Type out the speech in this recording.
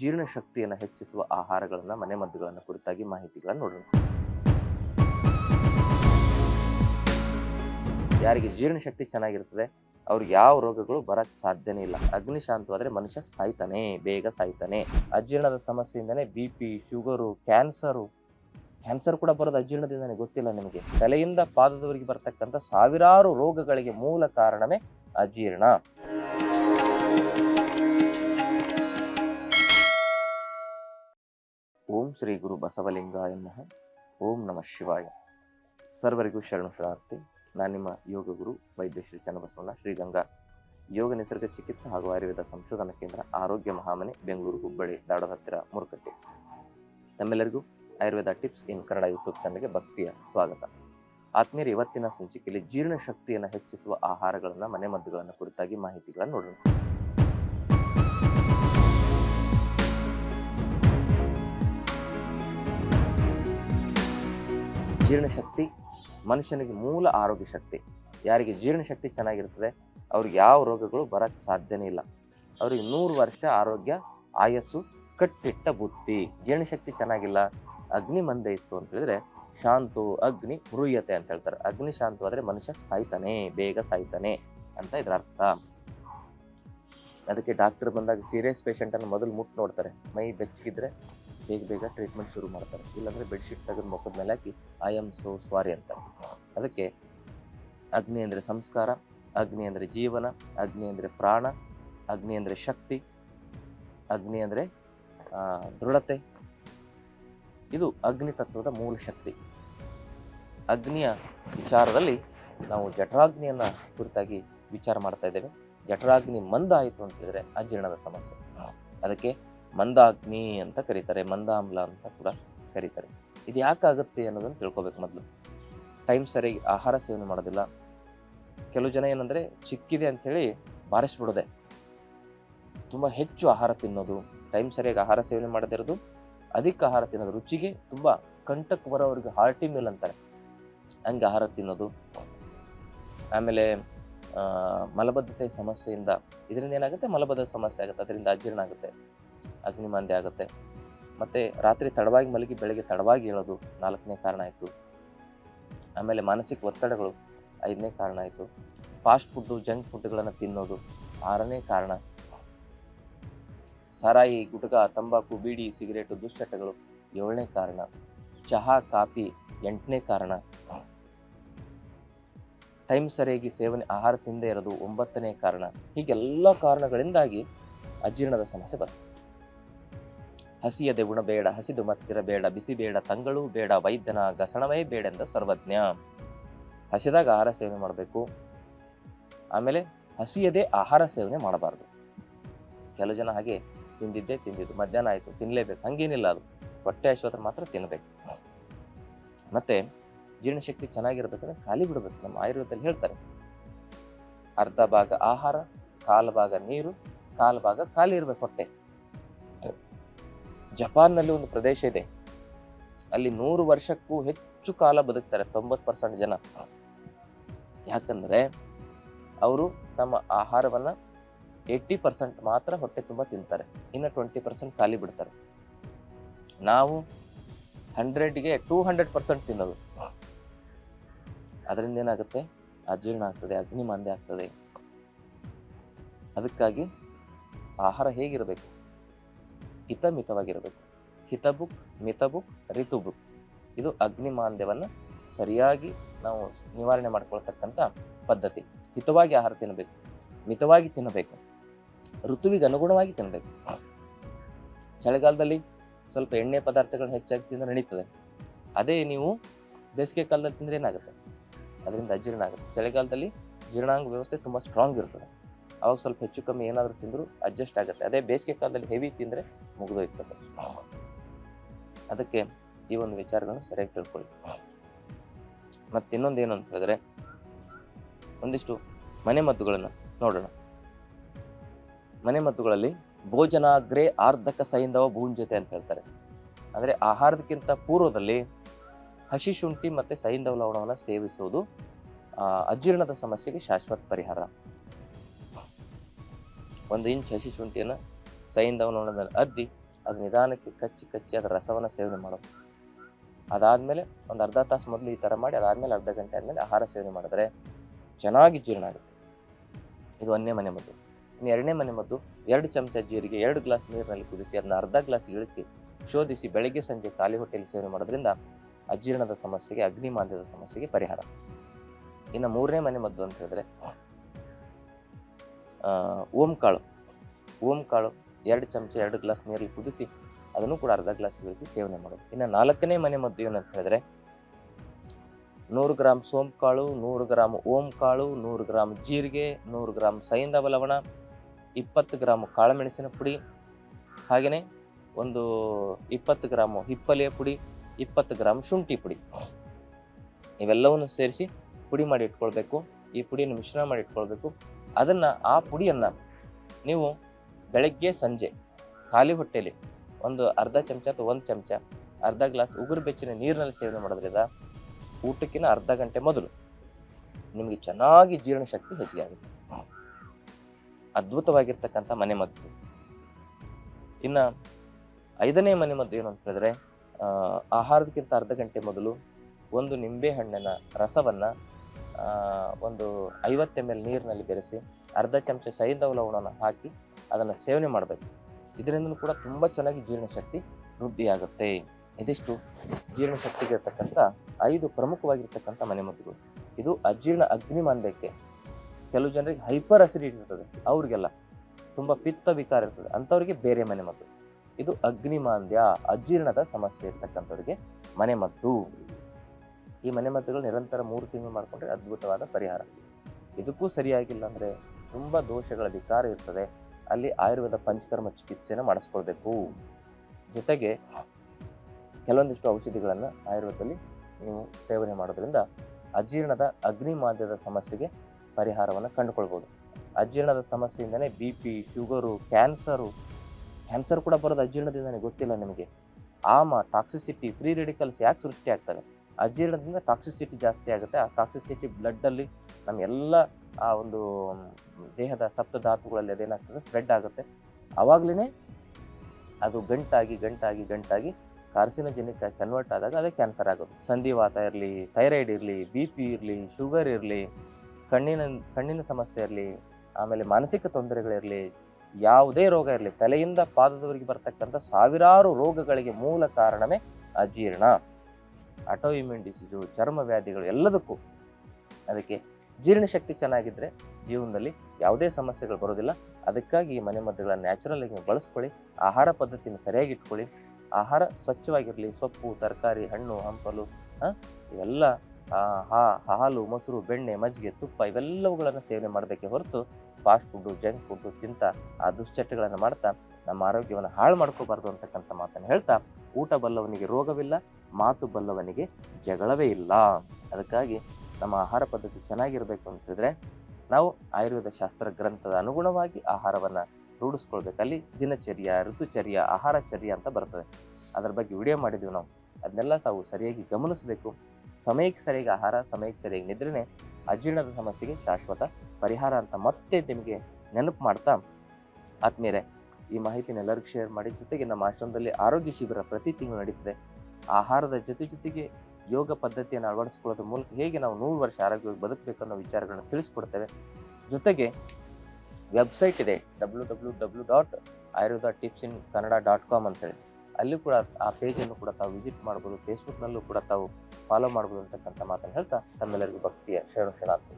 ಜೀರ್ಣಶಕ್ತಿಯನ್ನು ಹೆಚ್ಚಿಸುವ ಆಹಾರಗಳನ್ನು ಮನೆಮದ್ದುಗಳನ್ನು ಕುರಿತಾಗಿ ಮಾಹಿತಿಗಳನ್ನು ನೋಡೋಣ. ಯಾರಿಗೆ ಜೀರ್ಣಶಕ್ತಿ ಚೆನ್ನಾಗಿರ್ತದೆ, ಅವ್ರಿಗೆ ಯಾವ ರೋಗಗಳು ಬರಕ್ ಸಾಧ್ಯನೇ ಇಲ್ಲ. ಅಗ್ನಿ ಶಾಂತವಾದ್ರೆ ಮನುಷ್ಯ ಸಾಯ್ತಾನೆ, ಬೇಗ ಸಾಯ್ತಾನೆ. ಅಜೀರ್ಣದ ಸಮಸ್ಯೆಯಿಂದನೇ B P sugar cancer cancer ಕೂಡ ಬರೋದು ಅಜೀರ್ಣದಿಂದನೇ ಗೊತ್ತಿಲ್ಲ ನಿಮಗೆ. ತಲೆಯಿಂದ ಪಾದದವರಿಗೆ ಬರ್ತಕ್ಕಂಥ ಸಾವಿರಾರು ರೋಗಗಳಿಗೆ ಮೂಲ ಕಾರಣವೇ ಅಜೀರ್ಣ. ಶ್ರೀ ಗುರು ಬಸವಲಿಂಗಾಯ ನಮಃ ಓಂ ನಮಃ ಶಿವಾಯ. ಸರ್ವರಿಗೂ ಶರಣು ಶರಣಾರ್ಥಿ ನಾನು ನಿಮ್ಮ ಯೋಗ ಗುರು ವೈದ್ಯ ಶ್ರೀ ಚನ್ನಬಸವಣ್ಣ ಶ್ರೀಗಂಗಾ ಯೋಗ ನಿಸರ್ಗ ಚಿಕಿತ್ಸೆ ಹಾಗೂ ಆಯುರ್ವೇದ ಸಂಶೋಧನಾ ಕೇಂದ್ರ ಆರೋಗ್ಯ ಮಹಾಮನೆ, ಬೆಂಗಳೂರು, ಹುಬ್ಬಳ್ಳಿ ದಾಡದ ಹತ್ತಿರ ಮುರುಕಟ್ಟೆ ತಮ್ಮೆಲ್ಲರಿಗೂ Ayurveda tips in Kannada YouTube ಚಾನಲ್ಗೆ ಭಕ್ತಿಯ ಸ್ವಾಗತ. ಆತ್ಮೀಯರು ಇವತ್ತಿನ ಸಂಚಿಕೆಯಲ್ಲಿ ಜೀರ್ಣಶಕ್ತಿಯನ್ನು ಹೆಚ್ಚಿಸುವ ಆಹಾರಗಳನ್ನು, ಮನೆಮದ್ದುಗಳನ್ನು ಕುರಿತಾಗಿ ಮಾಹಿತಿಗಳನ್ನು ನೋಡೋಣ. ಜೀರ್ಣಶಕ್ತಿ ಮನುಷ್ಯನಿಗೆ ಮೂಲ ಆರೋಗ್ಯ ಶಕ್ತಿ. ಯಾರಿಗೆ ಜೀರ್ಣಶಕ್ತಿ ಚೆನ್ನಾಗಿರ್ತದೆ, ಅವ್ರಿಗೆ ಯಾವ ರೋಗಗಳು ಬರೋಕ್ಕೆ ಸಾಧ್ಯನೇ ಇಲ್ಲ. ಅವ್ರಿಗೆ ನೂರು ವರ್ಷ ಆರೋಗ್ಯ, ಆಯಸ್ಸು, ಕಟ್ಟಿಟ್ಟ ಬುತ್ತಿ ಜೀರ್ಣಶಕ್ತಿ ಚೆನ್ನಾಗಿಲ್ಲ, ಅಗ್ನಿ ಮಂದೆ ಇತ್ತು ಅಂತ ಹೇಳಿದ್ರೆ ಶಾಂತು, ಅಗ್ನಿ ಮೃಯತೆ ಅಂತ ಹೇಳ್ತಾರೆ. ಅಗ್ನಿ ಶಾಂತವಾದರೆ ಮನುಷ್ಯ ಸಾಯ್ತಾನೆ, ಬೇಗ ಸಾಯ್ತಾನೆ ಅಂತ ಇದರ ಅರ್ಥ. ಅದಕ್ಕೆ ಡಾಕ್ಟರ್ ಬಂದಾಗ ಸೀರಿಯಸ್ ಪೇಷಂಟನ್ನು ಮೊದಲು ಮುಟ್ಟು ನೋಡ್ತಾರೆ. ಮೈ ಬೆಚ್ಚಗಿದ್ರೆ ಬೇಗ ಬೇಗ ಟ್ರೀಟ್ಮೆಂಟ್ ಶುರು ಮಾಡ್ತಾರೆ. ಇಲ್ಲಾಂದ್ರೆ ಬೆಡ್ಶೀಟ್ ತೆಗೆದು ಮುಖದ ಮೇಲೆ ಹಾಕಿ ಐ ಆಮ್ ಸೋ ಸ್ವಾರಿ ಅಂತ. ಅದಕ್ಕೆ ಅಗ್ನಿ ಅಂದರೆ ಸಂಸ್ಕಾರ, ಅಗ್ನಿ ಅಂದರೆ ಜೀವನ, ಅಗ್ನಿ ಅಂದರೆ ಪ್ರಾಣ, ಅಗ್ನಿ ಅಂದರೆ ಶಕ್ತಿ, ಅಗ್ನಿ ಅಂದರೆ ದೃಢತೆ. ಇದು ಅಗ್ನಿ ತತ್ವದ ಮೂಲ ಶಕ್ತಿ. ಅಗ್ನಿಯ ವಿಚಾರದಲ್ಲಿ ನಾವು ಜಠರಾಗ್ನಿಯನ್ನ ಕುರಿತಾಗಿ ವಿಚಾರ ಮಾಡ್ತಾ ಇದ್ದೇವೆ. ಜಠರಾಗ್ನಿ ಮಂದ ಆಯಿತು ಅಂತ ಹೇಳಿದ್ರೆ ಅಜೀರ್ಣದ ಸಮಸ್ಯೆ. ಅದಕ್ಕೆ ಮಂದಾಗ್ನಿ ಅಂತ ಕರೀತಾರೆ, ಮಂದಾಮ್ಲ ಅಂತ ಕೂಡ ಕರೀತಾರೆ. ಇದು ಯಾಕಾಗುತ್ತೆ ಅನ್ನೋದನ್ನು ತಿಳ್ಕೊಬೇಕು ಮೊದಲು. ಟೈಮ್ ಸರಿಯಾಗಿ ಆಹಾರ ಸೇವನೆ ಮಾಡೋದಿಲ್ಲ. ಕೆಲವು ಜನ ಏನಂದರೆ, ಚಿಕ್ಕಿದೆ ಅಂಥೇಳಿ ಬಾರಿಸ್ಬಿಡೋದೆ. ತುಂಬ ಹೆಚ್ಚು ಆಹಾರ ತಿನ್ನೋದು, ಟೈಮ್ ಸರಿಯಾಗಿ ಆಹಾರ ಸೇವನೆ ಮಾಡದಿರೋದು ಅಧಿಕ ಆಹಾರ ತಿನ್ನೋದು, ರುಚಿಗೆ ತುಂಬ ಕಂಟಕ್ಕೆ ಬರೋವ್ರಿಗೆ ಹಾರ್ಟಿ ಮೀಲ್ ಅಂತಾರೆ. ಹಂಗೆ ಆಹಾರ ತಿನ್ನೋದು. ಆಮೇಲೆ ಮಲಬದ್ಧತೆ ಸಮಸ್ಯೆಯಿಂದ, ಇದರಿಂದ ಏನಾಗುತ್ತೆ? ಮಲಬದ್ಧತೆ ಸಮಸ್ಯೆ ಆಗುತ್ತೆ, ಅದರಿಂದ ಅಜೀರ್ಣ ಆಗುತ್ತೆ. ಅಗ್ನಿಮಾಂದ್ಯ ಆಗುತ್ತೆ. ಮತ್ತು ರಾತ್ರಿ ತಡವಾಗಿ ಮಲಗಿ ಬೆಳಗ್ಗೆ ತಡವಾಗಿ ಹೇಳೋದು ನಾಲ್ಕನೇ ಕಾರಣ ಆಯಿತು. ಆಮೇಲೆ ಮಾನಸಿಕ ಒತ್ತಡಗಳು ಐದನೇ ಕಾರಣ ಆಯಿತು. ಫಾಸ್ಟ್ ಫುಡ್ಡು ಜಂಕ್ ಫುಡ್ಗಳನ್ನು ತಿನ್ನೋದು ಆರನೇ ಕಾರಣ. ಸಾರಾಯಿ, ಗುಟ್ಕಾ, ತಂಬಾಕು, ಬೀಡಿ, ಸಿಗರೇಟು, ದುಶ್ಚಟಗಳು ಏಳನೇ ಕಾರಣ. ಚಹಾ, ಕಾಫಿ ಎಂಟನೇ ಕಾರಣ. ಟೈಮ್ ಸರಿಯಾಗಿ ಸೇವನೆ, ಆಹಾರ ತಿಂದೇ ಇರೋದು ಒಂಬತ್ತನೇ ಕಾರಣ. ಹೀಗೆಲ್ಲ ಕಾರಣಗಳಿಂದಾಗಿ ಅಜೀರ್ಣದ ಸಮಸ್ಯೆ ಬರುತ್ತೆ. ಹಸಿಯದೆ ಉಣಬೇಡ ಹಸಿದು ಮತ್ತಿರ ಬೇಡ, ಬಿಸಿ ಬೇಡ, ತಂಗಳು ಬೇಡ, ವೈದ್ಯನ ಗಸಣವೇ ಬೇಡೆಂದ ಸರ್ವಜ್ಞ. ಹಸಿದಾಗ ಆಹಾರ ಸೇವನೆ ಮಾಡಬೇಕು. ಆಮೇಲೆ ಹಸಿಯದೆ ಆಹಾರ ಸೇವನೆ ಮಾಡಬಾರ್ದು. ಕೆಲವು ಜನ ಹಾಗೆ ತಿಂದಿದ್ದೆ ತಿಂದಿದ್ದು, ಮಧ್ಯಾಹ್ನ ಆಯಿತು ತಿನ್ನಲೇಬೇಕು ಹಂಗೇನಿಲ್ಲ ಅದು. ಹೊಟ್ಟೆ ಹಸಿವಾದ್ರೆ ಮಾತ್ರ ತಿನ್ನಬೇಕು ಮತ್ತೆ ಜೀರ್ಣಶಕ್ತಿ ಚೆನ್ನಾಗಿರ್ಬೇಕಂದ್ರೆ ಖಾಲಿ ಬಿಡಬೇಕು, ನಮ್ಮ ಆಯುರ್ವೇದದಲ್ಲಿ ಹೇಳ್ತಾರೆ. ಅರ್ಧ ಭಾಗ ಆಹಾರ, ಕಾಲು ಭಾಗ ನೀರು, ಕಾಲು ಭಾಗ ಖಾಲಿ ಇರಬೇಕು ಹೊಟ್ಟೆ. ಜಪಾನ್ನಲ್ಲಿ ಒಂದು ಪ್ರದೇಶ ಇದೆ. ಅಲ್ಲಿ ನೂರು ವರ್ಷಕ್ಕೂ ಹೆಚ್ಚು ಕಾಲ ಬದುಕ್ತಾರೆ, ತೊಂಬತ್ತು ಪರ್ಸೆಂಟ್ ಜನ. ಯಾಕಂದ್ರೆ ಅವರು ತಮ್ಮ ಆಹಾರವನ್ನ ಏಯ್ಟಿ ಪರ್ಸೆಂಟ್ ಮಾತ್ರ ಹೊಟ್ಟೆ ತುಂಬ ತಿಂತಾರೆ. ಇನ್ನು ಟ್ವೆಂಟಿ ಪರ್ಸೆಂಟ್ ಖಾಲಿ ಬಿಡ್ತಾರೆ. ನಾವು ಹಂಡ್ರೆಡ್ಗೆ ಟೂ ಹಂಡ್ರೆಡ್ ಪರ್ಸೆಂಟ್ ತಿನ್ನೋದು. ಅದರಿಂದ ಏನಾಗುತ್ತೆ? ಅಜೀರ್ಣ ಆಗ್ತದೆ, ಅಗ್ನಿಮಾಂದ್ಯ ಆಗ್ತದೆ. ಅದಕ್ಕಾಗಿ ಆಹಾರ ಹೇಗಿರಬೇಕು? ಹಿತಮಿತವಾಗಿರಬೇಕು. ಮಿತಬುಕ್ ಬುಕ್ ಇದು ಅಗ್ನಿ ಮಾಂದ್ಯವನ್ನು ಸರಿಯಾಗಿ ನಾವು ನಿವಾರಣೆ ಮಾಡ್ಕೊಳ್ತಕ್ಕಂಥ ಪದ್ಧತಿ. ಹಿತವಾಗಿ ಆಹಾರ ತಿನ್ನಬೇಕು, ಮಿತವಾಗಿ ತಿನ್ನಬೇಕು, ಋತುವಿಗೆ ಅನುಗುಣವಾಗಿ ತಿನ್ನಬೇಕು. ಚಳಿಗಾಲದಲ್ಲಿ ಸ್ವಲ್ಪ ಎಣ್ಣೆ ಪದಾರ್ಥಗಳು ಹೆಚ್ಚಾಗಿ ತಿಂದರೆ ನಡೀತದೆ. ಅದೇ ನೀವು ಬೇಸಿಗೆ ಕಾಲದಲ್ಲಿ ತಿಂದ್ರೆ ಏನಾಗುತ್ತೆ? ಅದರಿಂದ ಅಜೀರ್ಣ ಆಗುತ್ತೆ. ಚಳಿಗಾಲದಲ್ಲಿ ಜೀರ್ಣಾಂಗ ವ್ಯವಸ್ಥೆ ತುಂಬ ಸ್ಟ್ರಾಂಗ್ ಇರ್ತದೆ. ಅವಾಗ ಸ್ವಲ್ಪ ಹೆಚ್ಚು ಕಮ್ಮಿ ಏನಾದರೂ ತಿಂದರೂ ಅಡ್ಜಸ್ಟ್ ಆಗುತ್ತೆ. ಅದೇ ಬೇಸಿಗೆ ಕಾಲದಲ್ಲಿ ಹೆವಿ ತಿಂದರೆ ಮುಗಿದೋಯ್ತದೆ ಅದಕ್ಕೆ ಈ ಒಂದು ವಿಚಾರಗಳನ್ನು ಸರಿಯಾಗಿ ತಿಳ್ಕೊಳ್ಳಿ. ಮತ್ತೆ ಇನ್ನೊಂದು ಏನು ಅಂತ ಹೇಳಿದ್ರೆ, ಒಂದಿಷ್ಟು ಮನೆಮದ್ದುಗಳನ್ನು ನೋಡೋಣ. ಮನೆಮದ್ದುಗಳಲ್ಲಿ ಭೋಜನಾಗ್ರೆ ಆರ್ಧಕ ಸೈಂಧವ ಭೂಂಜತೆ ಅಂತ ಹೇಳ್ತಾರೆ. ಅಂದರೆ ಆಹಾರದಕ್ಕಿಂತ ಪೂರ್ವದಲ್ಲಿ ಹಸಿ ಶುಂಠಿ ಮತ್ತು ಸೈಂಧವ ಲವಣವನ್ನು ಸೇವಿಸುವುದು ಅಜೀರ್ಣದ ಸಮಸ್ಯೆಗೆ ಶಾಶ್ವತ ಪರಿಹಾರ. ಒಂದು ಇಂಚ್ ಹಸಿ ಶುಂಠಿಯನ್ನು ಸೈಂಧವ ಲವಣದಲ್ಲಿ ಅದ್ದಿ ಅದು ನಿಧಾನಕ್ಕೆ ಕಚ್ಚಿ ಕಚ್ಚಿ ಅದರ ರಸವನ್ನು ಸೇವನೆ ಮಾಡೋದು. ಅದಾದಮೇಲೆ ಒಂದು ಅರ್ಧ ತಾಸು ಮೊದಲು ಈ ಥರ ಮಾಡಿ, ಅದಾದಮೇಲೆ ಅರ್ಧ ಗಂಟೆ ಆದಮೇಲೆ ಆಹಾರ ಸೇವನೆ ಮಾಡಿದ್ರೆ ಚೆನ್ನಾಗಿ ಜೀರ್ಣ ಆಗುತ್ತೆ. ಇದು ಒಂದನೇ ಮನೆ ಮದ್ದು. ಇನ್ನು ಎರಡನೇ ಮನೆ ಮದ್ದು, ಎರಡು ಚಮಚ ಜೀರಿಗೆ, ಎರಡು ಗ್ಲಾಸ್ ನೀರಿನಲ್ಲಿ ಕುದಿಸಿ ಅದನ್ನ ಅರ್ಧ ಗ್ಲಾಸ್ ಇಳಿಸಿ ಶೋಧಿಸಿ ಬೆಳಗ್ಗೆ ಸಂಜೆ ಖಾಲಿ ಹೊಟ್ಟೆಯಲ್ಲಿ ಸೇವನೆ ಮಾಡೋದ್ರಿಂದ ಅಜೀರ್ಣದ ಸಮಸ್ಯೆಗೆ, ಅಗ್ನಿಮಾಂದ್ಯದ ಸಮಸ್ಯೆಗೆ ಪರಿಹಾರ. ಇನ್ನು ಮೂರನೇ ಮನೆ ಮದ್ದು ಅಂತ ಹೇಳಿದ್ರೆ ಓಂ ಕಾಳು. ಓಮ್ ಕಾಳು ಎರಡು ಚಮಚ, ಎರಡು ಗ್ಲಾಸ್ ನೀರಲ್ಲಿ ಕುದಿಸಿ ಅದನ್ನು ಕೂಡ ಅರ್ಧ ಗ್ಲಾಸ್ ಬೆಳೆಸಿ ಸೇವನೆ ಮಾಡೋದು. ಇನ್ನು ನಾಲ್ಕನೇ ಮನೆ ಮದ್ದು ಏನಂತ ಹೇಳಿದ್ರೆ, ನೂರು ಗ್ರಾಮ್ ಸೋಂಪು ಕಾಳು, ನೂರು ಗ್ರಾಮ್ ಓಂ ಕಾಳು, ನೂರು ಗ್ರಾಮ್ ಜೀರಿಗೆ, ನೂರು ಗ್ರಾಮ್ ಸೈಂಧವ ಲವಣ, ಇಪ್ಪತ್ತು ಗ್ರಾಮ್ ಕಾಳುಮೆಣಸಿನ ಪುಡಿ, ಹಾಗೆಯೇ ಒಂದು ಇಪ್ಪತ್ತು ಗ್ರಾಮ್ ಹಿಪ್ಪಲಿಯ ಪುಡಿ, ಇಪ್ಪತ್ತು ಗ್ರಾಮ್ ಶುಂಠಿ ಪುಡಿ. ಇವೆಲ್ಲವನ್ನು ಸೇರಿಸಿ ಪುಡಿ ಮಾಡಿ ಇಟ್ಕೊಳ್ಬೇಕು. ಈ ಪುಡಿಯನ್ನು ಮಿಶ್ರಣ ಮಾಡಿ ಇಟ್ಕೊಳ್ಬೇಕು. ಅದನ್ನು ಆ ಪುಡಿಯನ್ನು ನೀವು ಬೆಳಗ್ಗೆ, ಸಂಜೆ ಖಾಲಿ ಹೊಟ್ಟೆಯಲ್ಲಿ ಒಂದು ಅರ್ಧ ಚಮಚ ಅಥವಾ ಒಂದು ಚಮಚ, ಅರ್ಧ ಗ್ಲಾಸ್ ಉಗುರು ಬೆಚ್ಚಿನ ನೀರಿನಲ್ಲಿ ಸೇವನೆ ಮಾಡೋದ್ರಿಂದ ಊಟಕ್ಕಿಂತ ಅರ್ಧ ಗಂಟೆ ಮೊದಲು ನಿಮಗೆ ಚೆನ್ನಾಗಿ ಜೀರ್ಣಶಕ್ತಿ ಹೆಚ್ಚಿಗೆ ಆಗುತ್ತೆ. ಅದ್ಭುತವಾಗಿರ್ತಕ್ಕಂಥ ಮನೆ ಮದ್ದು. ಇನ್ನು ಐದನೇ ಮನೆ ಮದ್ದು ಏನು ಅಂತ ಹೇಳಿದ್ರೆ ಆಹಾರದಕ್ಕಿಂತ ಅರ್ಧ ಗಂಟೆ ಮೊದಲು ಒಂದು ನಿಂಬೆ ಹಣ್ಣಿನ ರಸವನ್ನು ಒಂದು ಐವತ್ತು ಎಂ ಎಲ್ ನೀರಿನಲ್ಲಿ ಬೆರೆಸಿ ಅರ್ಧ ಚಮಚ ಸೈಂಧವ ಲವಣವನ್ನು ಹಾಕಿ ಅದನ್ನು ಸೇವನೆ ಮಾಡಬೇಕು. ಇದರಿಂದ ಕೂಡ ತುಂಬ ಚೆನ್ನಾಗಿ ಜೀರ್ಣಶಕ್ತಿ ವೃದ್ಧಿಯಾಗುತ್ತೆ ಇದಿಷ್ಟು ಜೀರ್ಣಶಕ್ತಿಗೆ ಇರತಕ್ಕಂಥ ಐದು ಪ್ರಮುಖವಾಗಿರ್ತಕ್ಕಂಥ ಮನೆಮದ್ದುಗಳು ಇದು ಅಜೀರ್ಣ ಅಗ್ನಿಮಾಂದ್ಯಕ್ಕೆ ಕೆಲವು ಜನರಿಗೆ ಹೈಪರ್ ಅಸಿಡಿಟಿ ಇರ್ತದೆ, ಅವ್ರಿಗೆಲ್ಲ ತುಂಬ ಪಿತ್ತ ವಿಕಾರ ಇರ್ತದೆ, ಅಂಥವ್ರಿಗೆ ಬೇರೆ ಮನೆಮದ್ದು ಇದು ಅಗ್ನಿ ಮಾಂದ್ಯ ಅಜೀರ್ಣದ ಸಮಸ್ಯೆ ಇರ್ತಕ್ಕಂಥವ್ರಿಗೆ ಮನೆಮದ್ದು ಈ ಮನೆಮದ್ದುಗಳು ನಿರಂತರ ಮೂರು ತಿಂಗಳು ಮಾಡಿಕೊಂಡ್ರೆ ಅದ್ಭುತವಾದ ಪರಿಹಾರ. ಇದಕ್ಕೂ ಸರಿಯಾಗಿಲ್ಲ ಅಂದರೆ ತುಂಬ ದೋಷಗಳ ವಿಕಾರ ಇರ್ತದೆ. ಅಲ್ಲಿ ಆಯುರ್ವೇದ ಪಂಚಕರ್ಮ ಚಿಕಿತ್ಸೆನ ಮಾಡಿಸ್ಕೊಳ್ಬೇಕು. ಜೊತೆಗೆ ಕೆಲವೊಂದಿಷ್ಟು ಔಷಧಿಗಳನ್ನು ಆಯುರ್ವೇದದಲ್ಲಿ ನೀವು ಸೇವನೆ ಮಾಡೋದ್ರಿಂದ ಅಜೀರ್ಣದ ಅಗ್ನಿ ಅಗ್ನಿಮಾದ್ಯದ ಸಮಸ್ಯೆಗೆ ಪರಿಹಾರವನ್ನು ಕಂಡುಕೊಳ್ಬೋದು. ಅಜೀರ್ಣದ ಸಮಸ್ಯೆಯಿಂದನೇ B P, sugar, cancer, cancer ಕೂಡ ಬರೋದು ಅಜೀರ್ಣದಿಂದನೇ ಗೊತ್ತಿಲ್ಲ ನಿಮಗೆ. ಆಮ ಟಾಕ್ಸಿಸಿಟಿ ಫ್ರೀ ರೆಡಿಕಲ್ಸ್ ಯಾಕೆ ಸೃಷ್ಟಿ ಆಗ್ತವೆ ಅಜೀರ್ಣದಿಂದ ಟಾಕ್ಸಿಸಿಟಿ ಜಾಸ್ತಿ ಆಗುತ್ತೆ. ಆ ಟಾಕ್ಸಿಸಿಟಿ ಬ್ಲಡ್ಡಲ್ಲಿ ನಮ್ಮ ಎಲ್ಲ ಆ ಒಂದು ದೇಹದ ಸಪ್ತ ಧಾತುಗಳಲ್ಲಿ ಅದೇನಾಗ್ತದೆ? ಸ್ಪ್ರೆಡ್ ಆಗುತ್ತೆ. ಆವಾಗಲೇ ಅದು ಗಂಟಾಗಿ ಗಂಟಾಗಿ ಗಂಟಾಗಿ ಕಾರ್ಸಿನೋಜೆನಿಕ್ ಆಗಿ ಕನ್ವರ್ಟ್ ಆದಾಗ ಅದೇ ಕ್ಯಾನ್ಸರ್ ಆಗೋದು. ಸಂಧಿವಾತ ಇರಲಿ ಥೈರಾಯ್ಡ್ ಇರಲಿ ಬಿ ಪಿ ಇರಲಿ ಶುಗರ್ ಇರಲಿ, ಕಣ್ಣಿನ ಕಣ್ಣಿನ ಸಮಸ್ಯೆ ಇರಲಿ, ಆಮೇಲೆ ಮಾನಸಿಕ ತೊಂದರೆಗಳಿರಲಿ ಯಾವುದೇ ರೋಗ ಇರಲಿ, ತಲೆಯಿಂದ ಪಾದದವರೆಗೆ ಬರ್ತಕ್ಕಂಥ ಸಾವಿರಾರು ರೋಗಗಳಿಗೆ ಮೂಲ ಕಾರಣವೇ ಅಜೀರ್ಣ. ಆಟೋ ಇಮ್ಯೂನ್ ಡಿಸೀಸು, ಚರ್ಮ ವ್ಯಾಧಿಗಳು ಎಲ್ಲದಕ್ಕೂ ಅದಕ್ಕೆ ಜೀರ್ಣಶಕ್ತಿ ಚೆನ್ನಾಗಿದ್ದರೆ ಜೀವನದಲ್ಲಿ ಯಾವುದೇ ಸಮಸ್ಯೆಗಳು ಬರೋದಿಲ್ಲ. ಅದಕ್ಕಾಗಿ ಈ ಮನೆಮದ್ದುಗಳನ್ನು ನ್ಯಾಚುರಲ್ ಆಗಿ ನೀವು ಬಳಸ್ಕೊಳ್ಳಿ. ಆಹಾರ ಪದ್ಧತಿಯನ್ನು ಸರಿಯಾಗಿ ಇಟ್ಕೊಳ್ಳಿ. ಆಹಾರ ಸ್ವಚ್ಛವಾಗಿರಲಿ. ಸೊಪ್ಪು, ತರಕಾರಿ, ಹಣ್ಣು, ಹಂಪಲು ಇವೆಲ್ಲ ಹಾ- ಹಾಲು, ಮೊಸರು, ಬೆಣ್ಣೆ, ಮಜ್ಜಿಗೆ, ತುಪ್ಪ ಇವೆಲ್ಲವುಗಳನ್ನು ಸೇವನೆ ಮಾಡಬೇಕೆ ಹೊರತು ಫಾಸ್ಟ್ ಫುಡ್ಡು ಜಂಕ್ ಫುಡ್ಡು ತಿಂತ ಆ ದುಶ್ಚಟಗಳನ್ನು ಮಾಡ್ತಾ ನಮ್ಮ ಆರೋಗ್ಯವನ್ನು ಹಾಳು ಮಾಡ್ಕೋಬಾರ್ದು ಅಂತಕ್ಕಂಥ ಮಾತನ್ನು ಹೇಳ್ತಾ ಊಟ ಬಲ್ಲವನಿಗೆ ರೋಗವಿಲ್ಲ, ಮಾತು ಬಲ್ಲವನಿಗೆ ಜಗಳವೇ ಇಲ್ಲ. ಅದಕ್ಕಾಗಿ ನಮ್ಮ ಆಹಾರ ಪದ್ಧತಿ ಚೆನ್ನಾಗಿರಬೇಕು ಅಂತಿದ್ರೆ ನಾವು ಆಯುರ್ವೇದ ಶಾಸ್ತ್ರ ಗ್ರಂಥದ ಅನುಗುಣವಾಗಿ ಆಹಾರವನ್ನು ರೂಢಿಸ್ಕೊಳ್ಬೇಕು. ಅಲ್ಲಿ ದಿನಚರ್ಯ, ಋತುಚರ್ಯ, ಆಹಾರಚರ್ಯ ಅಂತ ಬರ್ತದೆ. ಅದರ ಬಗ್ಗೆ ವಿಡಿಯೋ ಮಾಡಿದ್ವಿ ನಾವು. ಅದನ್ನೆಲ್ಲ ತಾವು ಸರಿಯಾಗಿ ಗಮನಿಸಬೇಕು. ಸಮಯಕ್ಕೆ ಸರಿಯಾಗಿ ಆಹಾರ, ಸಮಯಕ್ಕೆ ಸರಿಯಾಗಿ ನಿದ್ರೆನೆ ಅಜೀರ್ಣದ ಸಮಸ್ಯೆಗೆ ಶಾಶ್ವತ ಪರಿಹಾರ ಅಂತ ಮತ್ತೆ ನಿಮಗೆ ನೆನಪು ಮಾಡ್ತಾ ಆದ್ಮೇಲೆ ಈ ಮಾಹಿತಿನ ಎಲ್ಲರಿಗೂ ಶೇರ್ ಮಾಡಿ, ಜೊತೆಗೆ ನಮ್ಮ ಆಶ್ರಮದಲ್ಲಿ ಆರೋಗ್ಯ ಶಿಬಿರ ಪ್ರತಿ ತಿಂಗಳು ನಡೀತದೆ. ಆಹಾರದ ಜೊತೆ ಜೊತೆಗೆ ಯೋಗ ಪದ್ಧತಿಯನ್ನು ಅಳವಡಿಸ್ಕೊಳ್ಳೋದ್ರ ಮೂಲಕ ಹೇಗೆ ನಾವು ನೂರು ವರ್ಷ ಆರೋಗ್ಯವಾಗಿ ಬದುಕಬೇಕು ಅನ್ನೋ ವಿಚಾರಗಳನ್ನು ತಿಳಿಸ್ಕೊಡ್ತೇವೆ. ಜೊತೆಗೆ ವೆಬ್ಸೈಟ್ ಇದೆ W W W dot Ayurveda tips in Kannada dot com ಅಂತೇಳಿ ಅಲ್ಲಿ ಕೂಡ ಆ ಪೇಜನ್ನು ಕೂಡ ತಾವು ವಿಸಿಟ್ ಮಾಡ್ಬೋದು ಫೇಸ್ಬುಕ್ನಲ್ಲೂ ಕೂಡ ತಾವು ಫಾಲೋ ಮಾಡ್ಬೋದು ಅಂತಕ್ಕಂಥ ಮಾತನ್ನು ಹೇಳ್ತಾ ತಮ್ಮೆಲ್ಲರಿಗೂ ಭಕ್ತಿಯ ಶರಣ ಶರಣಾರ್ಥಿ